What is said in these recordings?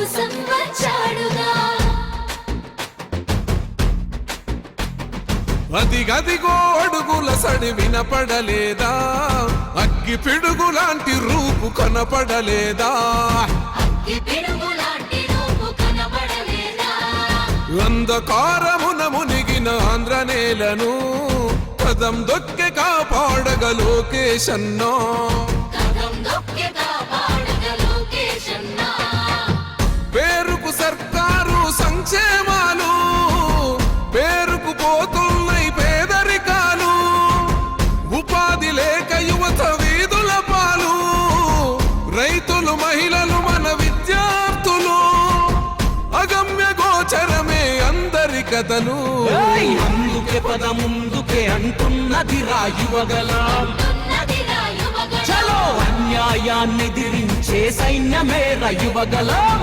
కోసం వచ్చాడుగా. అదిగదిగో అడుగుల సడి వినపడలేదా? అగ్గి పిడుగు లాంటి రూపు కనపడలేదా? అంధకారమున మునిగిన ఆంధ్ర నేలను పదం దొక్కె కాపాడగ లోకేశన్నో. గోచరమే అందరి కథలు. అందుకే పద ముందుకే అంటున్నది రాయువగలం చలో అన్యాయాన్ని దిరించే సైన్యమే రయువగలం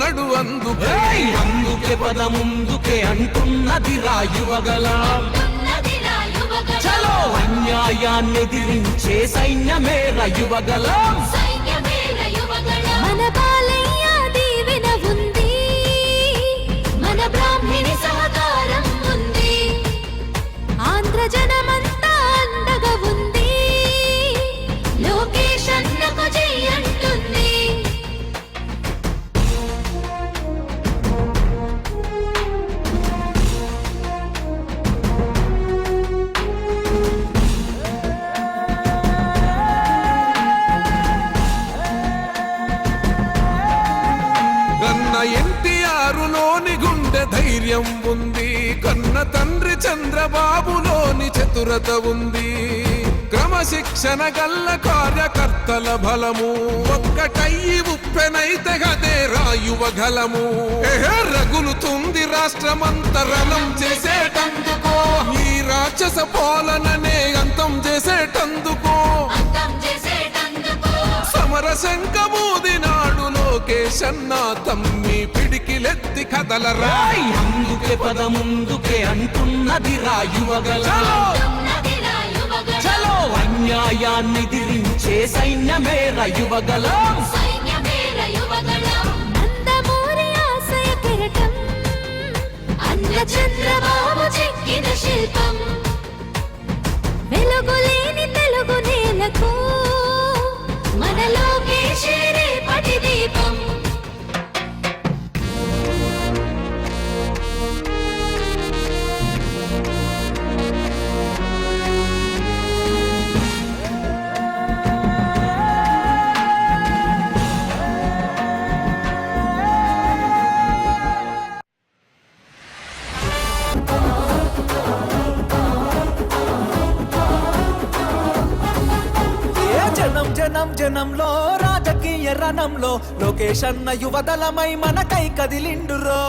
చేస్తున్నాడు అందుకే! అందుకే పద ముందుకే అంటున్నది రాయువగలం చలో అన్యాయాన్ని దిరించే సైన్యమే రయువగలం మన బాలయ్య దీవెన ఉంది. మన బ్రాహ్మిణి కన్న తండ్రి చంద్రబాబులోని చతురత ఉంది. క్రమశిక్షణ గల్ల కార్యకర్తల బలము. ఒక్కటయ్యి ఉప్పెనైతే గదే రాయువ గలము. రగులుతుంది రాష్ట్రమంతరణం చేసేటందుకో. ఈ రాక్షస పాలననే అంతం చేసేటందుకో. సమర శంఖమూదినాడు లోకేశన్న తమ్మి పిడికిలెత్తి కదలరా. ఏయ్! అందుకే పద ముందుకే అంటున్నది రాయువగలం చలో అన్యాయాన్ని దిరించే సైన్యమే కిరటం అన్న చంద్రబాబు చెక్కిన శిల్పం. జనం జనం జనంలో రాజకీయ రణంలో. లోకేష్ అన్న యువదళమై మనకై కదిలిండురో.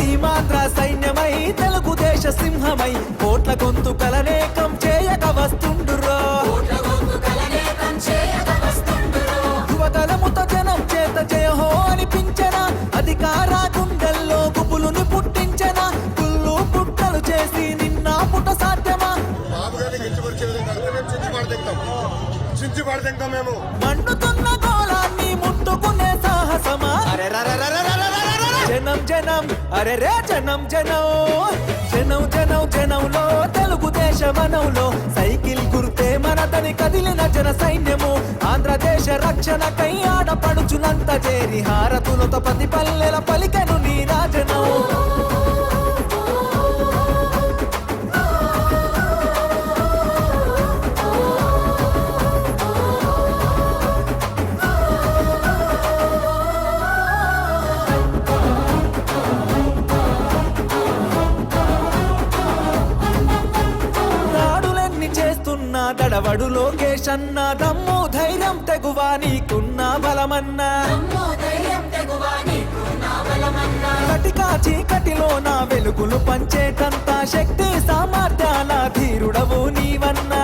సీమాంధ్ర సైన్యమై తెలుగుదేశ సింహమై. కోట్ల గొంతు కలనేకం చించి పడతాం మేము. మండుతున్న గోళాన్ని ముట్టుకునే సాహసమా? జనం జనం అరే రే జనం జనం. జనం జనం జనంలో తెలుగుదేశ వనంలో సైకిల్ గుర్తే మనదని కదిలిన జన సైన్యము. ఆంధ్రదేశ రక్షణకై ఆడపడుచునంత చేరి హారతులతో పది పల్లెల పలికెను నీ రాజనం. దడవడు లోకేష్ అన్న. దమ్ము ధైర్యం తెగువా నీకున్న బలమన్నా. కటికా చీకటిలో నా వెలుగులు పంచేటంత శక్తి సామర్థ్యాల ధీరుడవు నీవన్నా.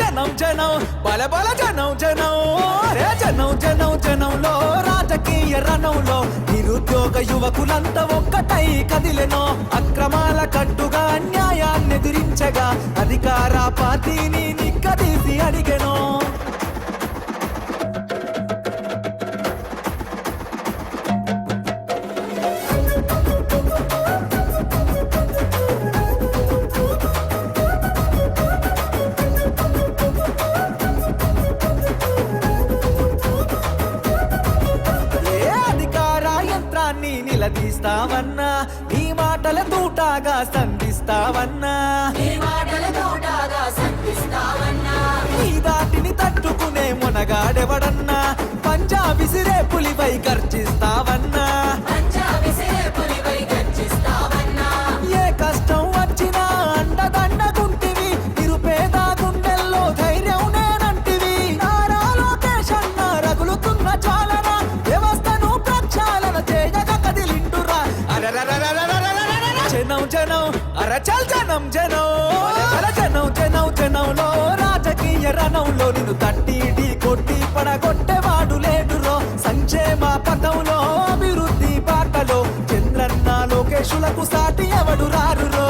జనం జనం బల బల జనం జనం. అరే జనం జనం జనంలో రాజకీయ రణంలో నిరుద్యోగ యువకులంతా ఒక్కటై కదిలెనో. అక్రమాల కట్టుగా అన్యాయాన్ని ఎదిరించగా అధికార పార్టీని నిలదీస్తావన్నా నీ మాటల తూటాగా సంధిస్తావన్నా? నీ దాటిని తట్టుకునే మునగాడెవడన్నా? పంజా విసిరే పులిపై గర్జిస్తావన్నా నిన్ను తట్టి ఢీ కొట్టి పడగొట్టేవాడు లేడురో సంక్షేమ పథంలో అభివృద్ధి బాటలో చంద్రన్న లోకేశులకు సాటి ఎవడు రారురో.